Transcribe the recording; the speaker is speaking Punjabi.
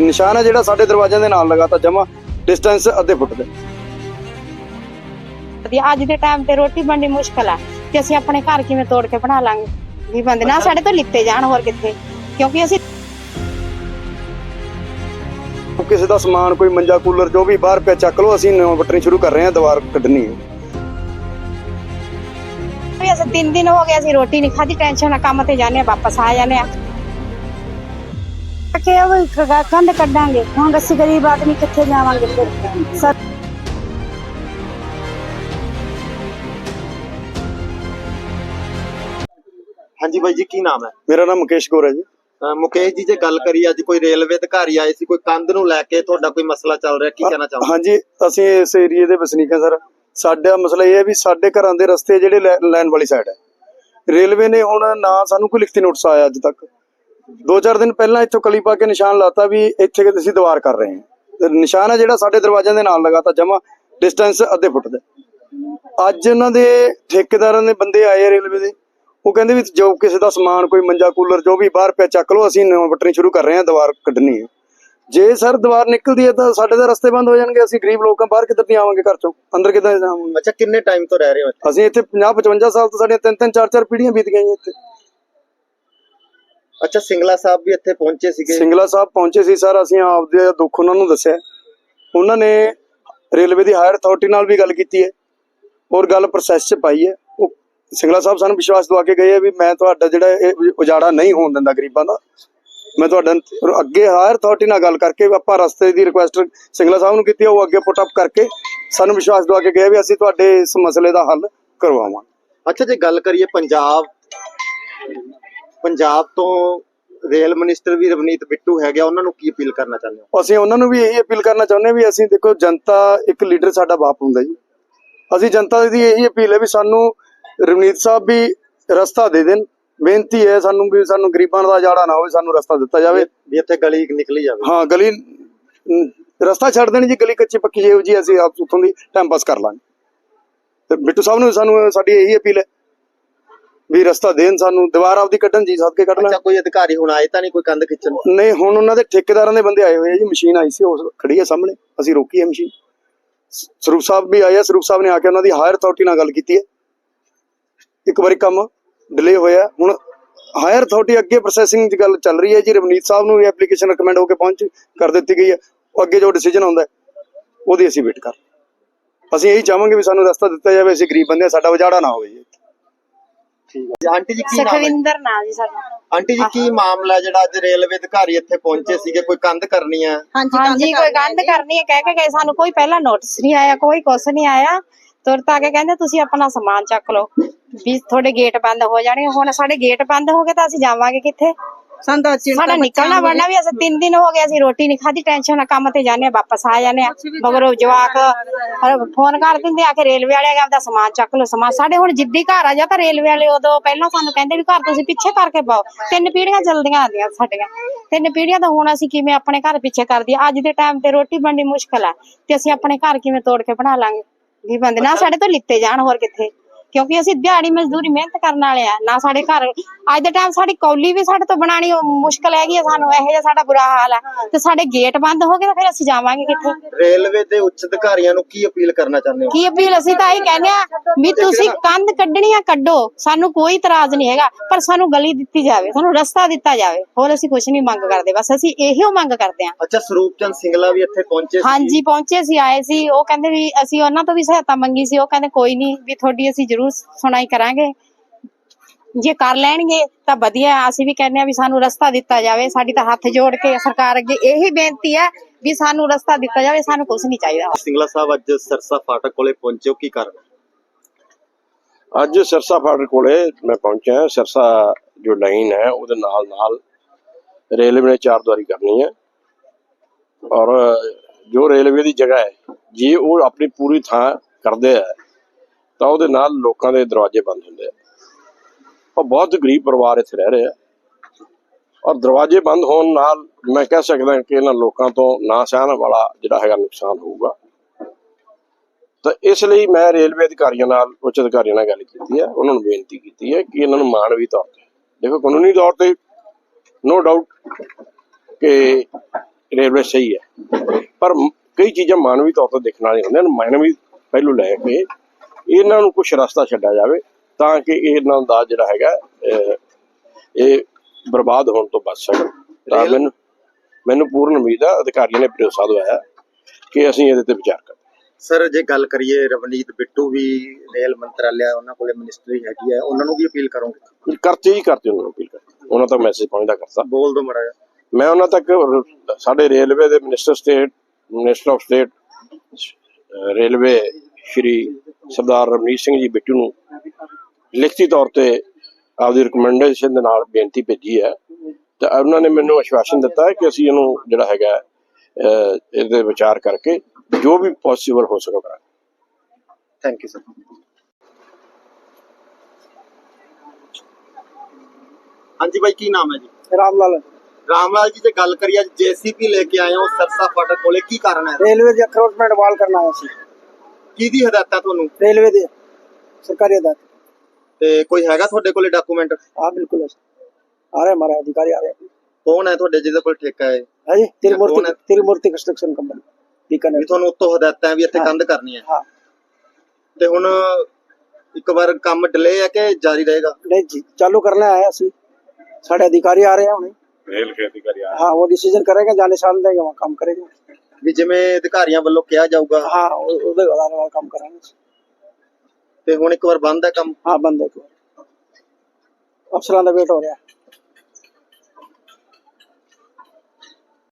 ਨਿਸ਼ਾਨ ਹੈ ਜਿਹੜਾ ਸਾਡੇ ਦਰਵਾਜ਼ਿਆਂ ਦੇ ਨਾਲ ਲਗਾਤਾ ਜਮਾ ਡਿਸਟੈਂਸ ਅੱਧੇ ਫੁੱਟ ਦੇ ਵਧੀਆ ਅੱਜ ਦੇ ਟਾਈਮ ਤੇ ਰੋਟੀ ਬਣਨੀ ਮੁਸ਼ਕਲ ਆ ਤੇ ਅਸੀਂ ਆਪਣੇ ਘਰ ਕਿਵੇਂ ਤੋੜ ਕੇ ਬਣਾ ਲਾਂਗੇ ਵੀ ਬੰਦੇ ਨਾ ਸਾਡੇ ਤੋਂ ਲਿੱਤੇ ਜਾਣ ਹੋਰ ਕਿੱਥੇ ਕਿਉਂਕਿ ਅਸੀਂ ਕਿਸੇ ਦਾ ਸਮਾਨ ਕੋਈ ਮੰਜਾ ਕੂਲਰ ਜੋ ਵੀ ਬਾਹਰ ਪਿਆ ਚੱਕ ਲਓ ਅਸੀਂ ਨਵਾਂ ਵੱਟਣੀ ਸ਼ੁਰੂ ਕਰ ਰਹੇ ਹਾਂ ਦੀਵਾਰ ਕੱਢਣੀ ਹੈ। ਵੀ ਅਸੀਂ ਤਿੰਨ ਦਿਨ ਹੋ ਗਏ ਅਸੀਂ ਰੋਟੀ ਨਹੀਂ ਖਾਧੀ ਟੈਨਸ਼ਨ ਨਾਲ ਕੰਮ ਤੇ ਜਾਂਦੇ ਆ ਵਾਪਸ ਆ ਜਾਂਦੇ ਆ ਕਿ ਉਹ ਕੰਧ ਕੱਢਾਂਗੇ। ਹੁਣ ਅਸੀਂ ਗਰੀਬ ਆਦਮੀ ਕਿੱਥੇ ਜਾਵਾਂਗੇ ਫਿਰ? ਸਰ ਹਾਂਜੀ ਬਾਈ ਜੀ ਕੀ ਨਾਮ ਹੈ? ਮੇਰਾ ਨਾਮ ਮੁਕੇਸ਼ ਗੋਰ ਹੈ ਜੀ। ਅਹ ਮੁਕੇਸ਼ ਜੀ ਜੇ ਗੱਲ ਕਰੀਏ ਅੱਜ ਕੋਈ ਰੇਲਵੇ ਅਧਿਕਾਰੀ ਆਏ ਸੀ ਕੋਈ ਕੰਧ ਨੂੰ ਲੈ ਕੇ ਤੁਹਾਡਾ ਕੋਈ ਮਸਲਾ ਚੱਲ ਰਿਹਾ ਕੀ ਕਹਿਣਾ ਚਾਹੋਗੇ? ਹਾਂਜੀ ਅਸੀਂ ਇਸ ਏਰੀਏ ਦੇ ਵਸਨੀਕ ਹਾਂ ਸਰ। ਸਾਡਾ ਮਸਲਾ ਇਹ ਹੈ ਵੀ ਸਾਡੇ ਘਰਾਂ ਦੇ ਰਸਤੇ ਜਿਹੜੇ ਲੈ- ਲੈਣ ਵਾਲੀ ਸਾਈਡ ਹੈ। ਰੇਲਵੇ ਨੇ ਹੁਣ ਨਾ ਸਾਨੂੰ ਕੋਈ ਲਿਖਤੀ ਨੋਟਿਸ ਆਇਆ ਅੱਜ ਤੱਕ। ਦੋ ਚਾਰ ਦਿਨ ਪਹਿਲਾਂ ਇੱਥੋਂ ਕਲੀ ਪਾ ਕੇ ਨਿਸ਼ਾਨ ਲਾਤਾ ਵੀ ਇੱਥੇ ਕਿ ਅਸੀਂ ਦੀਵਾਰ ਕਰ ਰਹੇ ਹਾਂ। ਨਿਸ਼ਾਨ ਹੈ ਜਿਹੜਾ ਸਾਡੇ ਦਰਵਾਜ਼ਿਆਂ ਦੇ ਨਾਲ ਲਗਾਤਾ ਜਮਾ ਡਿਸਟੈਂਸ ਅੱਧੇ ਫੁੱਟ ਦੇ। ਅੱਜ ਉਹਨਾਂ ਦੇ ਠੇਕੇਦਾਰਾਂ ਦੇ ਬੰਦੇ ਆਏ ਰੇਲਵੇ ਦੇ। ਉਹ ਕਹਿੰਦੇ ਵੀ ਜੋ ਕਿਸੇ ਦਾ ਸਮਾਨ ਕੋਈ ਮੰਜਾ ਕੂਲਰ ਜੋ ਵੀ ਬਾਹਰ ਪਿਆ ਚੱਕ ਲਓ ਅਸੀਂ ਨਵਾਂ ਵੱਟਣੀ ਸ਼ੁਰੂ ਕਰ ਰਹੇ ਹਾਂ ਦੀਵਾਰ ਕੱਢਣੀ ਹੈ। ਜੇ ਸਰ ਦੀਵਾਰ ਨਿਕਲਦੀ ਹੈ ਤਾਂ ਸਾਡੇ ਤਾਂ ਰਸਤੇ ਬੰਦ ਹੋ ਜਾਣਗੇ ਅਸੀਂ ਗਰੀਬ ਲੋਕਾਂ ਬਾਹਰ ਕਿੱਧਰ ਦੀ ਆਵਾਂਗੇ ਘਰ ਚੋਂ? ਅੰਦਰ ਕਿੱਦਾਂ ਜਾਵਾਂਗੇ ਅੱਛਾ ਕਿੰਨੇ ਟਾਈਮ ਤੋਂ ਰਹਿ ਰਹੇ ਹੋ? ਅਸੀਂ ਇੱਥੇ 50 55 ਸਾਲ ਤੋਂ ਸਾਡੀਆਂ ਤਿੰਨ ਤਿੰਨ ਚਾਰ ਚਾਰ ਪੀੜ੍ਹੀਆਂ ਬੀਤ ਗਈਆਂ ਇੱਥੇ। ਅੱਛਾ ਸਿੰਗਲਾ ਸਾਹਿਬ ਵੀ ਇੱਥੇ ਪਹੁੰਚੇ ਸੀਗੇ। ਸਿੰਗਲਾ ਸਾਹਿਬ ਪਹੁੰਚੇ ਸੀ ਸਰ ਅਸੀਂ ਆਪਦੇ ਦੁੱਖ ਉਹਨਾਂ ਨੂੰ ਦੱਸਿਆ। ਉਹਨਾਂ ਨੇ ਰੇਲਵੇ ਦੀ ਹਾਇਰ ਅਥਾਰਟੀ ਨਾਲ ਵੀ ਗੱਲ ਕੀਤੀ ਹੈ ਔਰ ਗੱਲ ਪ੍ਰੋਸੈਸ 'ਚ ਪਾਈ ਹੈ। ਉਹ ਸਿੰਗਲਾ ਸਾਹਿਬ ਸਾਨੂੰ ਵਿਸ਼ਵਾਸ ਦਵਾ ਕੇ ਗਏ ਆ ਵੀ ਮੈਂ ਤੁਹਾਡਾ ਜਿਹੜਾ ਇਹ ਉਜਾੜਾ ਨਹੀਂ ਹੋਣ ਦਿੰਦਾ ਗਰੀਬਾਂ ਦਾ। ਮੈਂ ਤੁਹਾਡਾ ਅੱਗੇ ਹਾਇਰ ਅਥਾਰਟੀ ਨਾਲ ਗੱਲ ਕਰਕੇ ਆਪਾਂ ਰਸਤੇ ਦੀ ਰਿਕੁਐਸਟ ਸਿੰਗਲਾ ਸਾਹਿਬ ਨੂੰ ਕੀਤੀ ਉਹ ਅੱਗੇ ਪੁੱਟ ਅਪ ਕਰਕੇ ਸਾਨੂੰ ਵਿਸ਼ਵਾਸ ਦਵਾ ਕੇ ਗਏ ਵੀ ਅਸੀਂ ਤੁਹਾਡੇ ਇਸ ਮਸਲੇ ਦਾ ਹੱਲ ਕਰਵਾਵਾਂਗੇ। ਅੱਛਾ ਜੇ ਗੱਲ ਕਰੀਏ ਪੰਜਾਬ ਪੰਜਾਬ ਤੋਂ ਰੇਲ ਮਿਨਿਸਟਰ ਵੀ ਰਵਨੀਤ ਬਿੱਟੂ ਹੈਗੇ ਉਹਨਾਂ ਨੂੰ ਕੀ ਅਪੀਲ ਕਰਨਾ ਚਾਹੁੰਦੇ ਹੋ? ਅਸੀਂ ਉਹਨਾਂ ਨੂੰ ਵੀ ਇਹੀ ਅਪੀਲ ਕਰਨਾ ਚਾਹੁੰਦੇ ਹਾਂ ਵੀ ਅਸੀਂ ਦੇਖੋ ਜਨਤਾ ਇੱਕ ਲੀਡਰ ਸਾਡਾ ਬਾਪ ਹੁੰਦਾ ਜੀ। ਅਸੀਂ ਜਨਤਾ ਦੀ ਇਹੀ ਅਪੀਲ ਹੈ ਵੀ ਸਾਨੂੰ ਰਵਨੀਤ ਸਾਹਿਬ ਵੀ ਰਸਤਾ ਦੇ ਦੇਣ। ਬੇਨਤੀ ਹੈ ਸਾਨੂੰ ਵੀ ਸਾਨੂੰ ਗਰੀਬਾਂ ਦਾ ਜਾੜਾ ਨਾ ਹੋਵੇ ਸਾਨੂੰ ਰਸਤਾ ਦਿੱਤਾ ਜਾਵੇ। ਵੀ ਇੱਥੇ ਗਲੀ ਨਿਕਲੀ ਜਾਵੇ। ਹਾਂ ਗਲੀ ਰਸਤਾ ਛੱਡ ਦੇਣ ਜੀ ਗਲੀ ਕੱਚੀ ਪੱਕੀ ਜਿਹੋ ਜੀ ਅਸੀਂ ਆਪ ਉੱਥੋਂ ਦੀ ਟਾਈਮ ਪਾਸ ਕਰ ਲਾਂਗੇ। ਤੇ ਬਿੱਟੂ ਸਾਹਿਬ ਨੂੰ ਸਾਨੂੰ ਸਾਡੀ ਇਹੀ ਅਪੀਲ ਹੈ। ਵੀ ਰਸਤਾ ਦੇਣ ਸਾਨੂੰ ਦੀਵਾਰ ਆਪਦੀ ਕੱਢਣ ਜੀ ਸਦਕੇ ਕੱਢਣਾ ਅੱਛਾ ਕੋਈ ਅਧਿਕਾਰੀ ਹੁਣ ਆਏ ਤਾਂ ਨਹੀਂ ਕੋਈ ਕੰਧ ਖਿੱਚਣ? ਨਹੀਂ ਹੁਣ ਉਹਨਾਂ ਦੇ ਠੇਕੇਦਾਰਾਂ ਦੇ ਬੰਦੇ ਆਏ ਹੋਏ ਆ ਜੀ ਮਸ਼ੀਨ ਆਈ ਸੀ ਉਹ ਖੜੀ ਹੈ ਸਾਹਮਣੇ ਅਸੀਂ ਰੋਕੀ ਹੈ ਮਸ਼ੀਨ। ਸਰੂਪ ਸਾਹਿਬ ਵੀ ਆਏ ਆ ਸਰੂਪ ਸਾਹਿਬ ਨੇ ਆ ਕੇ ਉਹਨਾਂ ਦੀ ਹਾਇਰ ਅਥਾਰਟੀ ਨਾਲ ਗੱਲ ਕੀਤੀ ਹੈ ਇੱਕ ਵਾਰੀ ਕੰਮ ਡਿਲੇ ਹੋਇਆ ਹੁਣ ਹਾਇਰ ਅਥਾਰਟੀ ਅੱਗੇ ਪ੍ਰੋਸੈਸਿੰਗ ਦੀ ਗੱਲ ਚੱਲ ਰਹੀ ਹੈ ਜੀ ਰਵਨੀਤ ਸਾਹਿਬ ਨੂੰ ਵੀ ਐਪਲੀਕੇਸ਼ਨ ਰეკਮੈਂਡ ਹੋ ਕੇ ਪਹੁੰਚ ਕਰ ਦਿੱਤੀ ਗਈ ਹੈ ਅੱਗੇ ਜੋ ਡਿਸੀਜਨ ਆਉਂਦਾ ਹੈ, ਉਹਦੀ ਅਸੀਂ ਵੇਟ ਕਰ। ਅਸੀਂ ਇਹੀ ਚਾਹਾਂਗੇ ਵੀ ਸਾਨੂੰ ਰਸਤਾ ਦਿੱਤਾ ਜਾਵੇ ਅਸੀਂ ਗਰੀਬ ਬੰਦੇ ਸਾਡਾ ਵਿਜਾੜਾ ਨਾ ਹੋਵੇ ਜੀ। ਠੀਕ ਹੈ ਆਂਟੀ ਜੀ ਕੀ ਨਾਮ ਹੈ? ਸੁਖਵਿੰਦਰ ਨਾਂ ਜੀ ਸਾਡਾ। ਆਂਟੀ ਜੀ ਕੀ ਮਾਮਲਾ ਹੈ ਜਿਹੜਾ ਅੱਜ ਰੇਲਵੇ ਅਧਿਕਾਰੀ ਇੱਥੇ ਪਹੁੰਚੇ ਸੀਗੇ? ਕੋਈ ਕੰਧ ਕਰਨੀ ਹੈ ਹਾਂਜੀ ਕੋਈ ਕੰਧ ਕਰਨੀ ਹੈ ਕਹਿ ਕੇ ਗਏ ਸਾਨੂੰ ਕੋਈ ਪਹਿਲਾਂ ਨੋਟਿਸ ਨਹੀਂ ਆਇਆ ਕੋਈ ਕੁਛ ਨਹੀਂ ਆਇਆ। ਤੁਰਤ ਆ ਕੇ ਕਹਿੰਦੇ ਤੁਸੀਂ ਆਪਣਾ ਸਮਾਨ ਚੱਕ ਲਓ ਵੀ ਤੁਹਾਡੇ ਗੇਟ ਬੰਦ ਹੋ ਜਾਣਗੇ ਹੁਣ ਸਾਡੇ ਗੇਟ ਬੰਦ ਹੋ ਗਏ ਤਾਂ ਅਸੀਂ ਜਾਵਾਂਗੇ ਕਿੱਥੇ? ਤਾਂ ਚਿੰਤਾ ਸਾਡਾ ਨਿਕਲਣਾ ਬਣਨਾ ਵੀ ਅਸੀਂ ਤਿੰਨ ਦਿਨ ਹੋ ਗਏ ਅਸੀਂ ਰੋਟੀ ਨਹੀਂ ਖਾਧੀ ਟੈਨਸ਼ਨ ਨਾਲ ਕੰਮ ਤੇ ਜਾਂਦੇ ਆ ਵਾਪਸ ਆ ਜਾਂਦੇ ਆ ਮਗਰੋਂ ਜਵਾਕ ਫੋਨ ਕਰ ਦਿੰਦੇ ਆ ਕਿ ਰੇਲਵੇ ਵਾਲੇ ਆ ਆਪਦਾ ਸਮਾਨ ਚੱਕ ਲਓ ਸਮਾਨ ਸਾਡੇ ਹੁਣ ਜਿੱਦੀ ਘਰ ਆ ਜਾ ਤਾਂ ਰੇਲਵੇ ਵਾਲੇ ਉਦੋਂ ਪਹਿਲਾਂ ਸਾਨੂੰ ਕਹਿੰਦੇ ਵੀ ਘਰ ਤੁਸੀਂ ਪਿੱਛੇ ਕਰਕੇ ਪਾਓ। ਤਿੰਨ ਪੀੜ੍ਹੀਆਂ ਜਲਦੀਆਂ ਆਉਂਦੀਆਂ ਸਾਡੀਆਂ। ਤਿੰਨ ਪੀੜ੍ਹੀਆਂ ਤਾਂ ਹੁਣ ਅਸੀਂ ਕਿਵੇਂ ਆਪਣੇ ਘਰ ਪਿੱਛੇ ਕਰਦੀ ਅੱਜ ਦੇ ਟਾਈਮ ਤੇ ਰੋਟੀ ਬਣਨੀ ਮੁਸ਼ਕਲ ਆ। ਤੇ ਅਸੀਂ ਆਪਣੇ ਘਰ ਕਿਵੇਂ ਤੋੜ ਕੇ ਬਣਾ ਲਾਂਗੇ? ਵੀ ਬੰਦੇ ਨਾ ਸਾਡੇ ਤੋਂ ਲਿੱਤੇ ਜਾਣ ਹੋਰ ਕਿੱਥੇ? ਕਿਉਂਕਿ ਅਸੀਂ ਦਿਹਾੜੀ ਮਜ਼ਦੂਰੀ ਮਿਹਨਤ ਕਰਨ ਵਾਲੇ ਆ ਨਾ ਸਾਡੇ ਘਰ। ਅੱਜ ਦੇ ਟਾਈਮ ਸਾਡੀ ਕੌਲੀ ਵੀ ਸਾਡੇ ਤੋਂ ਬਣਾਣੀ ਮੁਸ਼ਕਲ ਹੈਗੀ ਆ ਸਾਨੂੰ ਇਹੋ ਜਿਹਾ ਸਾਡਾ ਬੁਰਾ ਹਾਲ ਹੈ ਤੇ ਸਾਡੇ ਗੇਟ ਬੰਦ ਹੋ ਗਏ ਤਾਂ ਫਿਰ ਅਸੀਂ ਜਾਵਾਂਗੇ ਕਿੱਥੇ? ਰੇਲਵੇ ਦੇ ਉੱਚ ਅਧਿਕਾਰੀਆਂ ਨੂੰ ਕੀ ਅਪੀਲ ਕਰਨਾ ਚਾਹੁੰਦੇ ਹੋ? ਕੀ ਅਪੀਲ? ਅਸੀਂ ਤਾਂ ਇਹ ਕਹਿੰਦੇ ਆ ਵੀ ਤੁਸੀਂ ਕੰਧ ਕੱਢਣੀ ਆ ਕੱਢੋ। ਸਾਨੂੰ ਕੋਈ ਇਤਰਾਜ਼ ਨਹੀਂ ਹੈਗਾ ਪਰ ਸਾਨੂੰ ਗਲੀ ਦਿੱਤੀ ਜਾਵੇ ਸਾਨੂੰ ਰਸਤਾ ਦਿੱਤਾ ਜਾਵੇ। ਹੋਰ ਅਸੀਂ ਕੁਝ ਨਹੀਂ ਮੰਗ ਕਰਦੇ ਬਸ ਅਸੀਂ ਇਹੋ ਮੰਗ ਕਰਦੇ ਆ। ਅੱਛਾ ਸਰੂਪ ਚੰਦ ਸਿੰਗਲਾ ਵੀ ਇੱਥੇ ਪਹੁੰਚੇ ਸੀ। ਹਾਂਜੀ ਪਹੁੰਚੇ ਸੀ ਆਏ ਸੀ। ਉਹ ਕਹਿੰਦੇ ਵੀ ਅਸੀਂ ਉਹਨਾਂ ਤੋਂ ਵੀ ਸਹਾਇਤਾ ਮੰਗੀ ਸੀ ਉਹ ਕਹਿੰਦੇ ਕੋਈ ਨਹੀਂ ਵੀ ਤੁਹਾਡੀ ਅਸੀਂ ਜ਼ਰੂਰ ਸੁਣਾਈ ਕਰਾਂਗੇ। ਜੇ ਕਰ ਲੈਣਗੇ ਤਾਂ ਵਧੀਆ ਹੈ। ਅਸੀਂ ਵੀ ਕਹਿੰਦੇ ਆ ਵੀ ਸਾਨੂੰ ਰਸਤਾ ਦਿੱਤਾ ਜਾਵੇ। ਸਾਡੀ ਤਾਂ ਹੱਥ ਜੋੜ ਕੇ ਸਰਕਾਰ ਅੱਗੇ ਇਹੀ ਬੇਨਤੀ ਹੈ ਵੀ ਸਾਨੂੰ ਰਸਤਾ ਦਿੱਤਾ ਜਾਵੇ ਸਾਨੂੰ ਕੁਝ ਨਹੀਂ ਚਾਹੀਦਾ। ਸਿੰਗਲਾ ਸਾਹਿਬ ਅੱਜ ਸਰਸਾ ਫਾਟਕ ਕੋਲੇ ਪਹੁੰਚੇ ਕੀ ਕਰ ਅੱਜ ਸਿਰਸਾ ਫਾਟਕ ਕੋਲੇ ਮੈਂ ਪਹੁੰਚਿਆ ਸਿਰਸਾ ਜੋ ਲਾਈਨ ਹੈ ਉਹਦੇ ਨਾਲ ਨਾਲ ਰੇਲਵੇ ਨੇ ਚਾਰ ਦੁਆਰੀ ਕਰਨੀ ਹੈ। ਔਰ ਜੋ ਰੇਲਵੇ ਦੀ ਜਗ੍ਹਾ ਹੈ ਜੇ ਉਹ ਆਪਣੀ ਪੂਰੀ ਥਾਂ ਕਰਦੇ ਆ ਤਾਂ ਉਹਦੇ ਨਾਲ ਲੋਕਾਂ ਦੇ ਦਰਵਾਜ਼ੇ ਬੰਦ ਹੁੰਦੇ ਆ। ਔਰ ਬਹੁਤ ਗਰੀਬ ਪਰਿਵਾਰ ਇੱਥੇ ਰਹਿ ਰਹੇ ਆ। ਔਰ ਦਰਵਾਜ਼ੇ ਬੰਦ ਹੋਣ ਨਾਲ ਮੈਂ ਕਹਿ ਸਕਦਾ ਕਿ ਇਹਨਾਂ ਲੋਕਾਂ ਤੋਂ ਨਾ ਸਹਿਣ ਵਾਲਾ ਜਿਹੜਾ ਹੈਗਾ ਨੁਕਸਾਨ ਹੋਊਗਾ। ਤਾਂ ਇਸ ਲਈ ਮੈਂ ਰੇਲਵੇ ਅਧਿਕਾਰੀਆਂ ਨਾਲ, ਉੱਚ ਅਧਿਕਾਰੀਆਂ ਨਾਲ ਗੱਲ ਕੀਤੀ ਹੈ। ਉਹਨਾਂ ਨੂੰ ਬੇਨਤੀ ਕੀਤੀ ਹੈ ਕਿ ਇਹਨਾਂ ਨੂੰ ਮਾਨਵੀ ਤੌਰ ਤੇ। ਦੇਖੋ, ਕਾਨੂੰਨੀ ਤੌਰ ਤੇ ਨੋ ਡਾਊਟ ਕਿ ਰੇਲਵੇ ਸਹੀ ਹੈ। ਪਰ ਕਈ ਚੀਜ਼ਾਂ ਮਾਨਵੀ ਤੌਰ ਤੇ ਦੇਖਣ ਵਾਲੀਆਂ ਹੁੰਦੀਆਂ ਨੇ। ਮਾਨਵੀ ਪਹਿਲੂ ਲੈ ਕੇ ਇਹਨਾਂ ਨੂੰ ਕੁਝ ਰਸਤਾ ਛੱਡਿਆ ਜਾਵੇ ਤਾਂ ਕਿ ਇਹਨਾਂ ਦਾ ਜਿਹੜਾ ਹੈਗਾ ਇਹ ਬਰਬਾਦ ਹੋਣ ਤੋਂ ਬਚ ਸਕਣ। ਤਾਂ ਮੈਨੂੰ ਮੈਨੂੰ ਪੂਰਨ ਉਮੀਦ ਹੈ ਅਧਿਕਾਰੀਆਂ ਨੇ ਭਰੋਸਾ ਦਵਾਇਆ ਕਿ ਅਸੀਂ ਇਹਦੇ ਤੇ ਵਿਚਾਰ ਕਰਾਂਗੇ। ਸਰ ਜੇ ਗੱਲ ਕਰੀਏ ਰਵਨੀਤ ਬਿੱਟੂ ਵੀ ਰੇਲ ਮੰਤਰਾਲਿਆ ਉਹਨਾਂ ਕੋਲੇ ਮਿਨਿਸਟਰੀ ਹੈਗੀ ਹੈ ਉਹਨਾਂ ਨੂੰ ਵੀ ਅਪੀਲ ਕਰੋਗੇ? ਕਰਤੇ ਹੀ ਕਰਤੇ ਉਹਨਾਂ ਨੂੰ ਅਪੀਲ ਕਰ ਉਹਨਾਂ ਤੱਕ ਮੈਸੇਜ ਪਹੁੰਚਦਾ ਕਰਤਾ। ਬੋਲ ਦੋ ਮੜਾ ਮੈਂ ਉਹਨਾਂ ਤੱਕ ਸਾਡੇ ਰੇਲਵੇ ਦੇ minister state minister of state railway Shri Sardar Ramneet Singh ji Bittu ਨੂੰ ਲਿਖਤੀ ਤੌਰ ਤੇ ਆਪਦੀ ਰਿਕਮੈਂਡੇਸ਼ਨ ਦੇ ਨਾਲ ਬੇਨਤੀ ਭੇਜੀ ਹੈ। ਤੇ ਉਹਨਾਂ ਨੇ ਮੈਨੂੰ ਆਸ਼ਵਾਸਨ ਦਿੱਤਾ ਹੈ ਕਿ ਅਸੀਂ ਇਹਨੂੰ ਜਿਹੜਾ ਹੈਗਾ ਇਹਦੇ ਵਿਚਾਰ ਕਰਕੇ ਜੋ ਵੀ ਪੋਸੀਬਲ ਹੋ ਸਕੇਗਾ ਕਰਾਂਗੇ। ਥੈਂਕ ਯੂ ਸਰ ਹਾਂਜੀ ਬਾਈ ਕੀ ਨਾਮ ਹੈ ਜੀ? ਰਾਮ ਲਾਲ। ਰਾਮ ਲਾਲ ਜੀ ਜੇ ਗੱਲ ਕਰੀਏ ਅੱਜ ਜੀਸੀਪੀ ਲੈ ਕੇ ਆਏ ਹੋ ਸਰਸਾ ਫਾਟਕ ਕੋਲੇ ਕੀ ਕਾਰਨ ਹੈ? ਰੇਲਵੇ ਦੀ ਅਕਰੋਚਮੈਂਟ ਵਾਲ ਕਰਨਾ ਆਇਆ ਸੀ। ਕਿਹਦੀ ਹਦਾਇਤਾਂ ਤੁਹਾਨੂੰ ਰੇਲਵੇ ਦੇ ਸਰਕਾਰੀ ਅਦਾਲਤ ਤੇ ਕੋਈ ਹੈਗਾ ਤੁਹਾਡੇ ਕੋਲੇ ਡਾਕੂਮੈਂਟ हाँ बिल्कुल है आ रहे हैं हमारे अधिकारी आ रहे हैं ਕੌਣ ਹੈ ਤੁਹਾਡੇ ਜਿਹਦੇ ਕੋਲ ਠੇਕਾ ਹੈ है जी तिरुमूर्ति कौन है? तिरुमूर्ति कंस्ट्रक्शन कंपनी ਵੀ बीकानेर ਤੁਹਾਨੂੰ ਉੱਤੋਂ ਹਦਾਇਤਾਂ ਵੀ ਇੱਥੇ ਹਾਂ। ਕੰਧ ਕਰਨੀ ਹੈ हाँ ਤੇ ਹੁਣ ਇੱਕ ਵਾਰ ਕੰਮ ਡਿਲੇ ਹੈ ਕਿ ਜਾਰੀ ਰਹੇਗਾ नहीं जी चालू करना है असि साढ़े अधिकारी आ रहे हैं उन्हें ਰੇਲ ਕੇ ਅਧਿਕਾਰੀ हाँ वो डिसीजन करेंगे जाने साल देंगे वहाँ काम करेंगे ਵੀ ਜਿਵੇਂ ਅਧਿਕਾਰੀਆਂ ਵੱਲੋਂ ਕਿਹਾ ਜਾਊਗਾ। ਹਾਂ ਉਹਦੇ ਆਧਾਰ ਨਾਲ ਕੰਮ ਕਰਾਂਗੇ। ਤੇ ਹੁਣ ਇੱਕ ਵਾਰ ਬੰਦ ਹੈ ਕੰਮ? ਹਾਂ ਬੰਦ ਕੋਲ ਅਫਸਰਾਂ ਦਾ ਵੇਟ ਹੋ ਰਿਹਾ।